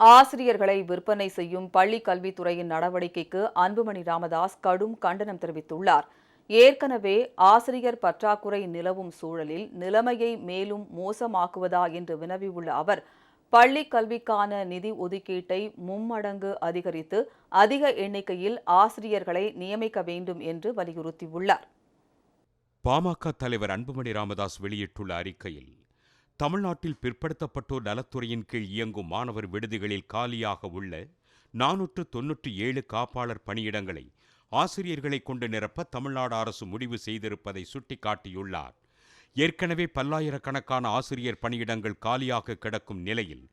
ஆசிரியர்களை விற்பனை செய்யும் பள்ளி கல்வித்துறையின் நடவடிக்கைக்கு அன்புமணி ராமதாஸ் கடும் கண்டனம் தெரிவித்துள்ளார். ஏற்கனவே ஆசிரியர் பற்றாக்குறை நிலவும் சூழலில் நிலைமையை மேலும் மோசமாக்குவதா என்று வினவியுள்ள அவர் பள்ளி கல்விக்கான நிதி ஒதுக்கீட்டை மும்மடங்கு அதிகரித்து அதிக எண்ணிக்கையில் ஆசிரியர்களை நியமிக்க வேண்டும் என்று வலியுறுத்தியுள்ளார். பாமக தலைவர் அன்புமணி ராமதாஸ் வெளியிட்டுள்ள அறிக்கையில் தமிழ்நாட்டில் பிற்படுத்தப்பட்டோர் நலத்துறையின் கீழ் இயங்கும் மாணவர் விடுதிகளில் காலியாக உள்ள நானூற்று தொன்னூற்றி ஏழு காப்பாளர் பணியிடங்களை ஆசிரியர்களை கொண்டு நிரப்ப தமிழ்நாடு அரசு முடிவு செய்திருப்பதை சுட்டிக்காட்டியுள்ளார். ஏற்கனவே பல்லாயிரக்கணக்கான ஆசிரியர் பணியிடங்கள் காலியாக கிடக்கும் நிலையில்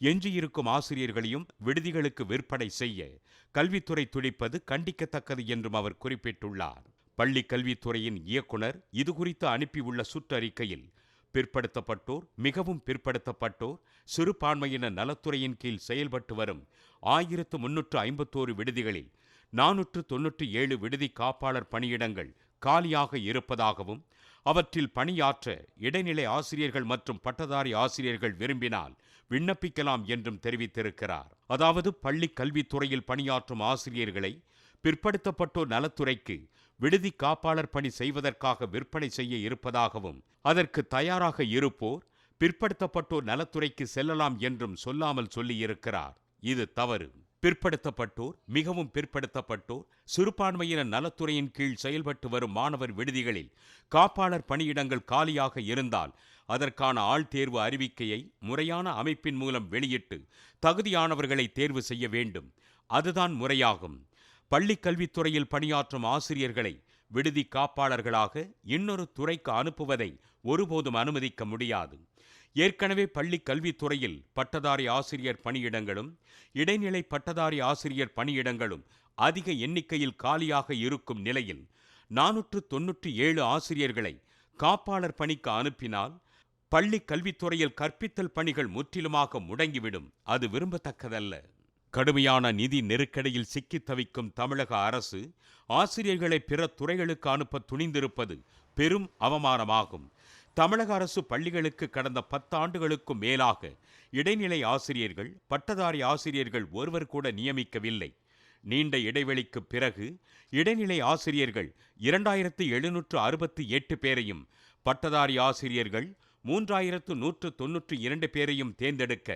எஞ்சியிருக்கும் ஆசிரியர்களையும் விடுதிகளுக்கு விற்பனை செய்ய கல்வித்துறை துடிப்பது கண்டிக்கத்தக்கது என்றும் அவர் குறிப்பிட்டுள்ளார். பள்ளி கல்வித்துறையின் இயக்குனர் இதுகுறித்து அனுப்பியுள்ள சுற்றறிக்கையில் பிற்படுத்தப்பட்டோர் மிகவும் பிற்படுத்தப்பட்டோர் சிறுபான்மையின நலத்துறையின் கீழ் செயல்பட்டு வரும் ஆயிரத்து முன்னூற்று ஐம்பத்தோரு விடுதிகளில் நானூற்று தொன்னூற்றி ஏழு விடுதி காப்பாளர் பணியிடங்கள் காலியாக இருப்பதாகவும் அவற்றில் பணியாற்ற இடைநிலை ஆசிரியர்கள் மற்றும் பட்டதாரி ஆசிரியர்கள் விரும்பினால் விண்ணப்பிக்கலாம் என்றும் தெரிவித்திருக்கிறார். அதாவது பள்ளி கல்வித்துறையில் பணியாற்றும் ஆசிரியர்களை பிற்படுத்தப்பட்டோர் நலத்துறைக்கு விடுதி காப்பாளர் பணி செய்வதற்காக விற்பனை செய்ய இருப்பதாகவும் அதற்கு தயாராக இருப்போர் பிற்படுத்தப்பட்டோர் நலத்துறைக்கு செல்லலாம் என்றும் சொல்லாமல் சொல்லியிருக்கிறார். இது தவறு. பிற்படுத்தப்பட்டோர் மிகவும் பிற்படுத்தப்பட்டோர் சிறுபான்மையின நலத்துறையின் கீழ் செயல்பட்டு வரும் மாணவர் விடுதிகளில் காப்பாளர் பணியிடங்கள் காலியாக இருந்தால் அதற்கான ஆள் தேர்வு அறிவிக்கையை முறையான அமைப்பின் மூலம் வெளியிட்டு தகுதியானவர்களை தேர்வு செய்ய வேண்டும். அதுதான் முறையாகும். பள்ளிக் கல்வித்துறையில் பணியாற்றும் ஆசிரியர்களை விடுதி காப்பாளர்களாக இன்னொரு துறைக்கு அனுப்புவதை ஒருபோதும் அனுமதிக்க முடியாது. ஏற்கனவே பள்ளி கல்வித்துறையில் பட்டதாரி ஆசிரியர் பணியிடங்களும் இடைநிலை பட்டதாரி ஆசிரியர் பணியிடங்களும் அதிக எண்ணிக்கையில் காலியாக இருக்கும் நிலையில் நானூற்று தொன்னூற்றி ஏழு ஆசிரியர்களை காப்பாளர் பணிக்கு அனுப்பினால் பள்ளி கல்வித்துறையில் கற்பித்தல் பணிகள் முற்றிலுமாக முடங்கிவிடும். அது விரும்பத்தக்கதல்ல. கடுமையான நிதி நெருக்கடியில் சிக்கித் தவிக்கும் தமிழக அரசு ஆசிரியர்களை பிற துறைகளுக்கு அனுப்ப துணிந்திருப்பது பெரும் அவமானமாகும். தமிழக அரசு பள்ளிகளுக்கு கடந்த பத்தாண்டுகளுக்கும் மேலாக இடைநிலை ஆசிரியர்கள் பட்டதாரி ஆசிரியர்கள் ஒருவர் கூட நியமிக்கவில்லை. நீண்ட இடைவெளிக்கு பிறகு இடைநிலை ஆசிரியர்கள் இரண்டாயிரத்து எழுநூற்று அறுபத்தி எட்டு பேரையும் பட்டதாரி ஆசிரியர்கள் மூன்றாயிரத்து நூற்று தொன்னூற்றி இரண்டு பேரையும் தேர்ந்தெடுக்க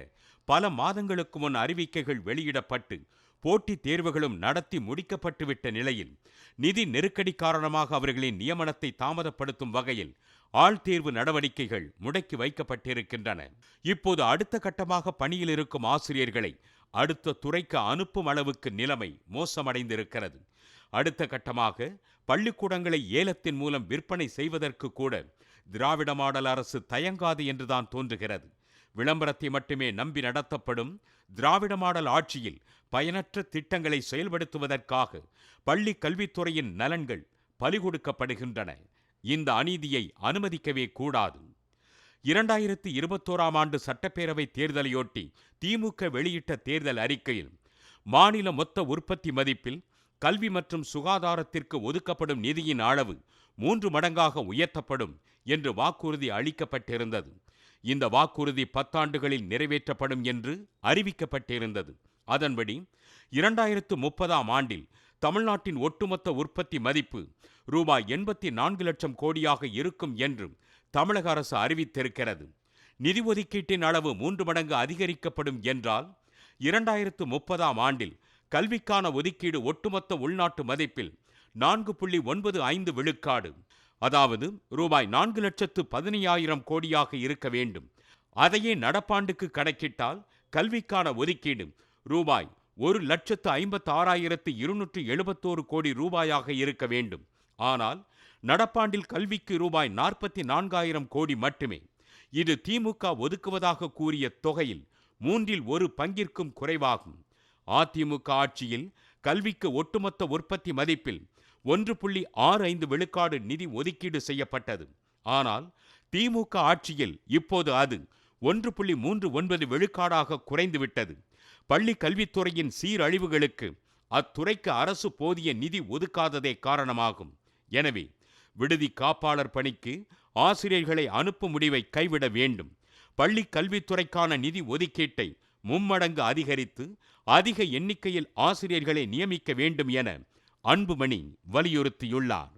பல மாதங்களுக்கு முன் அறிவிக்கைகள் வெளியிடப்பட்டு போட்டித் தேர்வுகளும் நடத்தி முடிக்கப்பட்டுவிட்ட நிலையில் நிதி நெருக்கடி காரணமாக அவர்களின் நியமனத்தை தாமதப்படுத்தும் வகையில் ஆழ்தேர்வு நடவடிக்கைகள் முடக்கி வைக்கப்பட்டிருக்கின்றன. இப்போது அடுத்த கட்டமாக பணியில் இருக்கும் ஆசிரியர்களை அடுத்த துறைக்கு அனுப்பும் அளவுக்கு நிலைமை மோசமடைந்திருக்கிறது. அடுத்த கட்டமாக பள்ளிக்கூடங்களை ஏலத்தின் மூலம் விற்பனை செய்வதற்கு கூட திராவிட மாடல் அரசு தயங்காது என்றுதான் தோன்றுகிறது. விளம்பரத்தை மட்டுமே நம்பி நடத்தப்படும் திராவிட மாடல் ஆட்சியில் பயனற்ற திட்டங்களை செயல்படுத்துவதற்காக பள்ளி கல்வித்துறையின் நலன்கள் பலிகொடுக்கப்படுகின்றன. இந்த அநீதியை அனுமதிக்கவே கூடாது. இரண்டாயிரத்தி இருபத்தோராம் ஆண்டு சட்டப்பேரவை தேர்தலையொட்டி திமுக வெளியிட்ட தேர்தல் அறிக்கையில் மாநில மொத்த உற்பத்தி மதிப்பில் கல்வி மற்றும் சுகாதாரத்திற்கு ஒதுக்கப்படும் நிதியின் அளவு மூன்று மடங்காக உயர்த்தப்படும் என்று வாக்குறுதி அளிக்கப்பட்டிருந்தது. இந்த வாக்குறுதி பத்தாண்டுகளில் நிறைவேற்றப்படும் என்று அறிவிக்கப்பட்டிருந்தது. அதன்படி இரண்டாயிரத்து முப்பதாம் ஆண்டில் தமிழ்நாட்டின் ஒட்டுமொத்த உற்பத்தி மதிப்பு ரூபாய் எண்பத்தி நான்கு லட்சம் கோடியாக இருக்கும் என்றும் தமிழக அரசு அறிவித்திருக்கிறது. நிதி ஒதுக்கீட்டின் அளவு மூன்று மடங்கு அதிகரிக்கப்படும் என்றால் இரண்டாயிரத்து முப்பதாம் ஆண்டில் கல்விக்கான ஒதுக்கீடு ஒட்டுமொத்த உள்நாட்டு மதிப்பில் நான்கு புள்ளி ஒன்பது ஐந்து விழுக்காடு. அதாவது ரூபாய் நான்கு லட்சத்து பதினையாயிரம் கோடியாக இருக்க வேண்டும். அதையே நடப்பாண்டுக்கு கணக்கிட்டால் கல்விக்கான ஒதுக்கீடு ரூபாய் ஒரு லட்சத்து ஐம்பத்து ஆறாயிரத்து இருநூற்று எழுபத்தோரு கோடி ரூபாயாக இருக்க வேண்டும். ஆனால் நடப்பாண்டில் கல்விக்கு ரூபாய் நாற்பத்தி நான்காயிரம் கோடி மட்டுமே. இது திமுக ஒதுக்குவதாக கூறிய தொகையில் மூன்றில் ஒரு பங்கிற்கும் குறைவாகும். அதிமுக ஆட்சியில் கல்விக்கு ஒட்டுமொத்த உற்பத்தி மதிப்பில் ஒன்று புள்ளி ஆறு ஐந்து விழுக்காடு நிதி ஒதுக்கீடு செய்யப்பட்டது. ஆனால் திமுக ஆட்சியில் இப்போது அது ஒன்று புள்ளி மூன்று ஒன்பது விழுக்காடாக குறைந்துவிட்டது. பள்ளி கல்வித்துறையின் சீரழிவுகளுக்கு அத்துறைக்கு அரசு போதிய நிதி ஒதுக்காததே காரணமாகும். எனவே விடுதி காப்பாளர் பணிக்கு ஆசிரியர்களை அனுப்பும் முடிவை கைவிட வேண்டும். பள்ளி கல்வித்துறைக்கான நிதி ஒதுக்கீட்டை மும்மடங்கு அதிகரித்து அதிக எண்ணிக்கையில் ஆசிரியர்களை நியமிக்க வேண்டும் என அன்புமணி வலியுறுத்தியுள்ளார்.